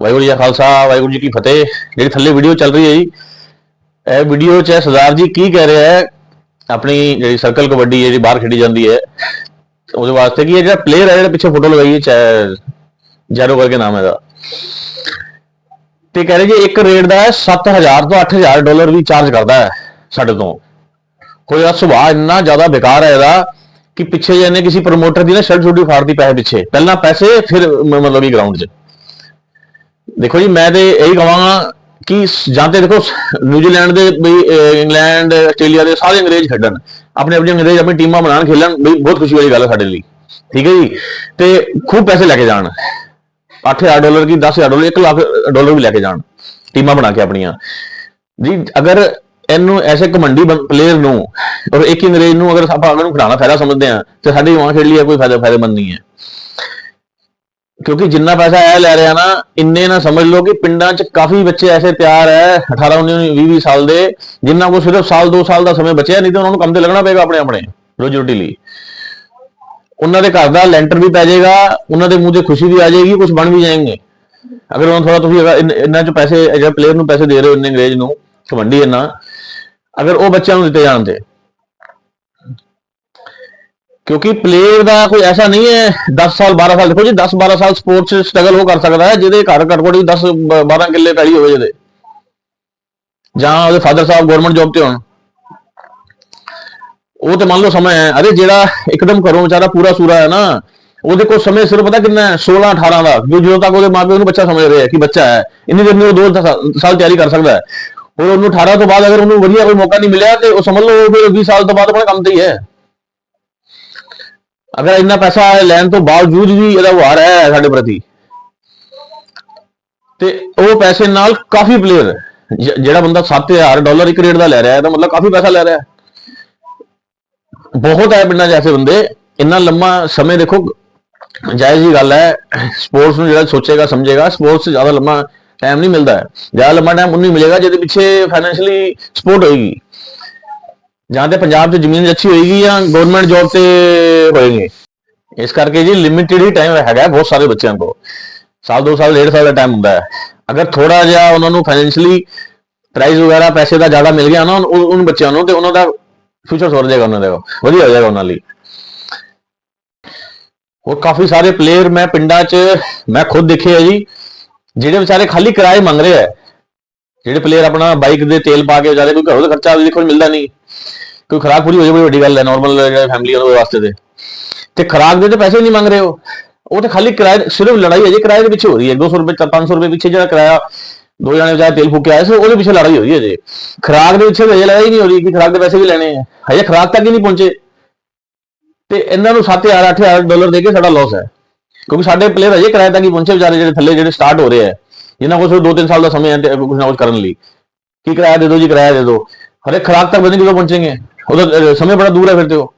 ਵਾਹਿਗੁਰੂ ਜੀ ਖਾਲਸਾ, ਵਾਹਿਗੁਰੂ ਜੀ ਕੀ ਫਤਿਹ। ਜਿਹੜੀ ਥੱਲੇ ਵੀਡੀਓ ਚੱਲ ਰਹੀ ਹੈ ਜੀ, ਇਹ ਵੀਡੀਓ 'ਚ ਸਰਦਾਰ ਜੀ ਕੀ ਕਹਿ ਰਿਹਾ ਹੈ? ਆਪਣੀ ਜਿਹੜੀ ਸਰਕਲ ਕਬੱਡੀ ਹੈ, ਜਿਹੜੀ ਬਾਹਰ ਖੇਡੀ ਜਾਂਦੀ ਹੈ, ਉਹਦੇ ਵਾਸਤੇ ਕੀ ਇਹ ਜਿਹੜਾ ਪਲੇਅਰ ਹੈ, ਜਿਹੜਾ ਪਿੱਛੇ ਫੋਟੋ ਲਗਾਈ ਹੈ ਜੈਰੋ ਕਰਕੇ ਨਾਮ ਹੈ ਇਹਦਾ। ਤੇ ਕਹਿ ਰਹੇ ਜੀ, ਇੱਕ ਰੇਟ ਦਾ ਹੈ 7000 ਤੋਂ 8000 ਡਾਲਰ ਵੀ ਚਾਰਜ ਕਰਦਾ ਹੈ ਸਾਡੇ ਤੋਂ। ਕੋਈ ਦਾ ਸੁਭਾਅ ਇੰਨਾ ਜ਼ਿਆਦਾ ਬੇਕਾਰ ਹੈ ਇਹਦਾ ਕਿ ਪਿੱਛੇ ਜੇ ਕਿਸੇ ਪ੍ਰਮੋਟਰ ਦੀ ਨਾ ਸ਼ਰਟ ਛੁੱਟੀ ਫਾੜਦੀ ਪੈਸੇ ਪਿੱਛੇ। ਪਹਿਲਾਂ ਪੈਸੇ, ਫਿਰ ਮਤਲਬ ਕਿ ਗਰਾਊਂਡ 'ਚ। ਦੇਖੋ ਜੀ, ਮੈਂ ਤੇ ਇਹੀ ਕਹਾਂਗਾ ਕਿ ਜਾਂ ਤੇ ਦੇਖੋ ਨਿਊਜ਼ੀਲੈਂਡ ਦੇ ਬਈ ਇੰਗਲੈਂਡ, ਆਸਟ੍ਰੇਲੀਆ ਦੇ ਸਾਰੇ ਅੰਗਰੇਜ਼ ਖੇਡਣ। ਆਪਣੇ ਆਪਣੇ ਅੰਗਰੇਜ਼ ਆਪਣੀ ਟੀਮਾਂ ਬਣਾਉਣ, ਖੇਲਣ, ਬਈ ਬਹੁਤ ਖੁਸ਼ੀ ਵਾਲੀ ਗੱਲ ਹੈ ਸਾਡੇ ਲਈ। ਠੀਕ ਹੈ ਜੀ? ਤੇ ਖੂਬ ਪੈਸੇ ਲੈ ਕੇ ਜਾਣ। 8000 ਡਾਲਰ ਕੀ 10000 ਡਾਲਰ 1 ਲੱਖ ਡਾਲਰ ਵੀ ਲੈ ਕੇ ਜਾਣ, ਟੀਮਾਂ ਬਣਾ ਕੇ ਆਪਣੀਆਂ। ਜੀ, ਅਗਰ ਇਹਨੂੰ ਐਸੇ ਕਮੰਡੀ ਪਲੇਅਰ ਨੂੰ, ਔਰ ਇੱਕ ਹੀ ਅੰਗਰੇਜ਼ ਨੂੰ ਅਗਰ ਆਪਾਂ ਉਹਨਾਂ ਨੂੰ ਖਿਡਾਉਣਾ ਫਾਇਦਾ ਸਮਝਦੇ ਆ ਤੇ ਸਾਡੀ ਵਾਂ ਖੇਡ ਲਈ ਕੋਈ ਫਾਇਦਾ ਫਾਇਦੇਮੰਦ ਨਹੀਂ ਹੈ। ਕਿਉਂਕਿ ਜਿੰਨਾ ਪੈਸਾ ਇਹ ਲੈ ਰਿਹਾ ਨਾ, ਇੰਨੇ ਨਾ ਸਮਝ ਲਓ ਕਿ ਪਿੰਡਾਂ 'ਚ ਕਾਫੀ ਬੱਚੇ ਐਸੇ ਤਿਆਰ ਹੈ 18 19 20 20 ਸਾਲ ਦੇ ਜਿਨ੍ਹਾਂ ਕੋਲ ਸਿਰਫ ਸਾਲ 2 ਸਾਲ ਦਾ ਸਮੇਂ ਬਚਿਆ, ਨਹੀਂ ਤਾਂ ਉਹਨਾਂ ਨੂੰ ਕੰਮ ਤੇ ਲੱਗਣਾ ਪਏਗਾ ਆਪਣੇ ਆਪਣੇ, ਰੋਜੀ ਰੋਟੀ ਲਈ। ਉਹਨਾਂ ਦੇ ਘਰ ਦਾ ਲੈਂਟਰ ਵੀ ਪੈ ਜਾਏਗਾ, ਉਹਨਾਂ ਦੇ ਮੂੰਹ ਤੇ ਖੁਸ਼ੀ ਵੀ ਆ ਜਾਏਗੀ ਕੁਝ ਬਣ ਵੀ ਜਾਣਗੇ ਅਗਰ ਉਹਨਾਂ ਥੋੜਾ ਤੁਸੀਂ ਇਹਨਾਂ 'ਚ ਪੈਸੇ, ਜਿਹੜਾ ਪਲੇਅਰ ਨੂੰ ਪੈਸੇ ਦੇ ਰਹੇ ਹੋ ਇੰਨੇ ਅੰਗਰੇਜ਼ ਨੂੰ, ਕਬੱਡੀ ਇਹਨਾਂ ਅਗਰ ਉਹ ਬੱਚਿਆਂ ਨੂੰ ਦਿੱਤੇ ਜਾਣ ਤੇ ਕਿਉਂਕਿ ਪਲੇਅਰ ਦਾ ਕੋਈ ਐਸਾ ਨਹੀਂ ਹੈ 10 ਸਾਲ 12 ਸਾਲ, ਦੇਖੋ ਜੀ 10 12 ਸਾਲ ਸਪੋਰਟਸ ਚ ਸਟਰਗਲ ਉਹ ਕਰ ਸਕਦਾ ਹੈ, ਜਿਹਦੇ ਘਰ ਘੱਟ 10 12 ਕਿੱਲੇ ਪੈਲੀ ਹੋਵੇ ਜਿਹਦੇ। ਜਾਂ ਉਹਦੇ ਫਾਦਰ ਸਾਹਿਬ ਗਵਰਨਮੈਂਟ ਜੌਬ ਤੇ ਹੋਣ। ਉਹ ਤੇ ਮੰਨ ਲਓ ਸਮਾਂ ਹੈ। ਅਰੇ ਜਿਹੜਾ ਇੱਕਦਮ ਘਰੋਂ ਵਿਚਾਰਾ ਪੂਰਾ ਸੂਰਾ ਹੈ ਨਾ, ਉਹਦੇ ਕੋਲ ਸਮੇਂ ਸਿਰਫ ਪਤਾ ਕਿੰਨਾ ਹੈ? 16 18 ਦਾ। ਜੋ ਜਦੋਂ ਤੱਕ ਉਹਦੇ ਮਾਪੇ ਉਹਨੂੰ ਬੱਚਾ ਸਮਝ ਰਹੇ ਆ ਕਿ ਬੱਚਾ ਹੈ, ਇੰਨੀ ਦੇਰ ਨੂੰ ਉਹ ਦੋ ਸਾਲ ਤਿਆਰੀ ਕਰ ਸਕਦਾ ਹੈ। ਔਰ ਉਹਨੂੰ 18 ਤੋਂ ਬਾਅਦ ਅਗਰ ਉਹਨੂੰ ਵਧੀਆ ਕੋਈ ਮੌਕਾ ਨਹੀਂ ਮਿਲਿਆ ਤੇ ਉਹ ਸਮਝ ਲਓ ਉਹ 20 ਸਾਲ ਤੋਂ ਬਾਅਦ ਆਪਣੇ ਕੰਮ ਤੇ ਹੀ ਹੈ। ਅਗਰ ਇੰਨਾ ਪੈਸਾ ਲੈਣ ਤੋਂ ਬਾਵਜੂਦ ਵੀ ਇਹਦਾ ਵਾਰ ਹੈ ਸਾਡੇ ਪ੍ਰਤੀ, ਤੇ ਉਹ ਪੈਸੇ ਨਾਲ ਕਾਫੀ ਪਲੇਅਰ ਜਿਹੜਾ ਬੰਦਾ 7000 ਡਾਲਰ ਇੱਕ ਰੇਟ ਦਾ ਲੈ ਰਿਹਾ ਹੈ, ਤਾਂ ਮਤਲਬ ਕਾਫੀ ਪੈਸਾ ਲੈ ਰਿਹਾ ਹੈ। ਬਹੁਤ ਹੈ ਪਿੰਡਾਂ 'ਚ ਐਸੇ ਬੰਦੇ, ਇੰਨਾ ਲੰਮਾ ਸਮੇਂ ਦੇਖੋ, ਜਾਇਜ਼ ਹੀ ਗੱਲ ਹੈ ਸਪੋਰਟਸ ਨੂੰ ਜਿਹੜਾ ਸੋਚੇਗਾ, ਸਮਝੇਗਾ ਸਪੋਰਟਸ 'ਚ ਜ਼ਿਆਦਾ ਲੰਮਾ ਟਾਈਮ ਨਹੀਂ ਮਿਲਦਾ ਹੈ। ਜ਼ਿਆਦਾ ਲੰਮਾ ਟਾਈਮ ਉਹਨੂੰ ਹੀ ਮਿਲੇਗਾ, ਜਿਹਦੇ ਪਿੱਛੇ ਫਾਈਨੈਂਸ਼ੀਅਲੀ ਸਪੋਰਟ ਹੋਏਗੀ। ਜਾਂ ਤੇ ਪੰਜਾਬ 'ਚ ਜ਼ਮੀਨ ਅੱਛੀ ਹੋਏਗੀ ਜਾਂ ਗਵਰਨਮੈਂਟ ਜੌਬ ਤੇ ਹੋਏਗੀ। ਇਸ ਕਰਕੇ ਜੀ ਲਿਮਿਟਿਡ ਹੀ ਟਾਈਮ ਹੈਗਾ ਬਹੁਤ ਸਾਰੇ ਬੱਚਿਆਂ ਕੋਲ। ਸਾਲ, ਦੋ ਸਾਲ, ਡੇਢ ਸਾਲ ਦਾ ਟਾਈਮ ਹੁੰਦਾ ਹੈ। ਅਗਰ ਥੋੜਾ ਜਿਹਾ ਉਹਨਾਂ ਨੂੰ ਫਾਈਨੈਂਸ਼ੀਅਲੀ ਪ੍ਰਾਈਜ਼ ਵਗੈਰਾ ਪੈਸੇ ਦਾ ਜ਼ਿਆਦਾ ਮਿਲ ਗਿਆ ਨਾ ਉਹਨਾਂ ਬੱਚਿਆਂ ਨੂੰ, ਤੇ ਉਹਨਾਂ ਦਾ ਫਿਊਚਰ ਸੁਧਰ ਜਾਏਗਾ ਉਹਨਾਂ ਦਾ, ਵਧੀਆ ਹੋ ਜਾਏਗਾ ਉਹਨਾਂ ਲਈ। ਹੋਰ ਕਾਫੀ ਸਾਰੇ ਪਲੇਅਰ ਮੈਂ ਪਿੰਡਾਂ 'ਚ ਮੈਂ ਖੁਦ ਦੇਖੇ ਆ ਜੀ, ਜਿਹੜੇ ਵਿਚਾਰੇ ਖਾਲੀ ਕਿਰਾਏ ਮੰਗ ਰਹੇ ਆ। ਜਿਹੜੇ ਪਲੇਅਰ ਆਪਣਾ ਬਾਈਕ ਦੇ ਤੇਲ ਪਾ ਕੇ ਵਿਚਾਰੇ ਕੋਈ ਘਰੋਂ ਦਾ ਖਰਚਾ ਦੇਖੋ ਮਿਲਦਾ ਨਹੀਂ। ਕੋਈ ਖਰਾਬ ਪੂਰੀ ਹੋ ਜਾਵੇ ਵੱਡੀ ਗੱਲ ਹੈ ਨਾਰਮਲ ਜਿਹੜੇ ਫੈਮਿਲੀ ਉਹਦੇ ਵਾਸਤੇ ਤੇ। ਤੇ ਖਰਾਕ ਦੇ ਤੇ ਪੈਸੇ ਨਹੀਂ ਮੰਗ ਰਹੇ ਹੋ? ਉਹ ਤੇ ਖਾਲੀ ਕਿਰਾਏ ਸਿਰਫ ਲੜਾਈ ਹੈ, ਜੀ ਕਿਰਾਏ ਦੇ ਪਿੱਛੇ ਹੋ ਰਹੀ ਹੈ। 200 ਰੁਪਏ 500 ਰੁਪਏ ਪਿੱਛੇ ਜਿਹੜਾ ਕਿਰਾਇਆ ਦੋ ਜਣੇ ਵਿਚਾਰੇ ਤੇਲ ਫੂਕ ਕੇ ਆਏ ਸੀ, ਉਹਦੇ ਪਿੱਛੇ ਲੜਾਈ ਹੋ ਰਹੀ ਹੈ ਜੀ। ਖਰਾਕ ਦੇ ਪਿੱਛੇ ਤਾਂ ਲੜਾਈ ਨਹੀਂ ਹੋ ਰਹੀ ਕਿ ਖਰਾਕ ਦੇ ਪੈਸੇ ਵੀ ਲੈਣੇ ਆ ਹਜੇ ਖਰਾਕ ਤੱਕ ਹੀ ਨਹੀਂ ਪਹੁੰਚੇ। ਤੇ ਇਹਨਾਂ ਨੂੰ 7000 8000 ਡਾਲਰ ਦੇ ਕੇ ਸਾਡਾ ਲਾਸ ਹੈ। ਕਿਉਂਕਿ ਸਾਡੇ ਪਲੇਅਰ ਹਜੇ ਕਿਰਾਏ ਤੱਕ ਹੀ ਪਹੁੰਚੇ, ਵਿਚਾਰੇ ਜਿਹੜੇ ਥੱਲੇ ਜਿਹੜੇ ਸਟਾਰਟ ਹੋ ਰਹੇ ਆ ਜਿਨ੍ਹਾਂ ਕੋਲ ਸਿਰਫ 2-3 ਸਾਲ ਦਾ ਸਮਾਂ ਹੈ ਤੇ ਕੁਝ ਨਾ ਕੁਝ ਕਰਨ ਲਈ। ਕੀ ਕਿਰਾਇਆ ਦੇ ਦਿਓ ਜੀ, ਕਿਰਾਇਆ ਦੇ ਦਿਓ। ਹਰੇ ਖਰਾਕ ਤੱਕ ਬੰਦੇ ਕਿਦੋਂ ਪਹੁੰਚेंगे ਉਹਦਾ ਸਮੇਂ ਬੜਾ ਦੂਰ ਹੈ ਫਿਰ ਤੇ ਉਹ।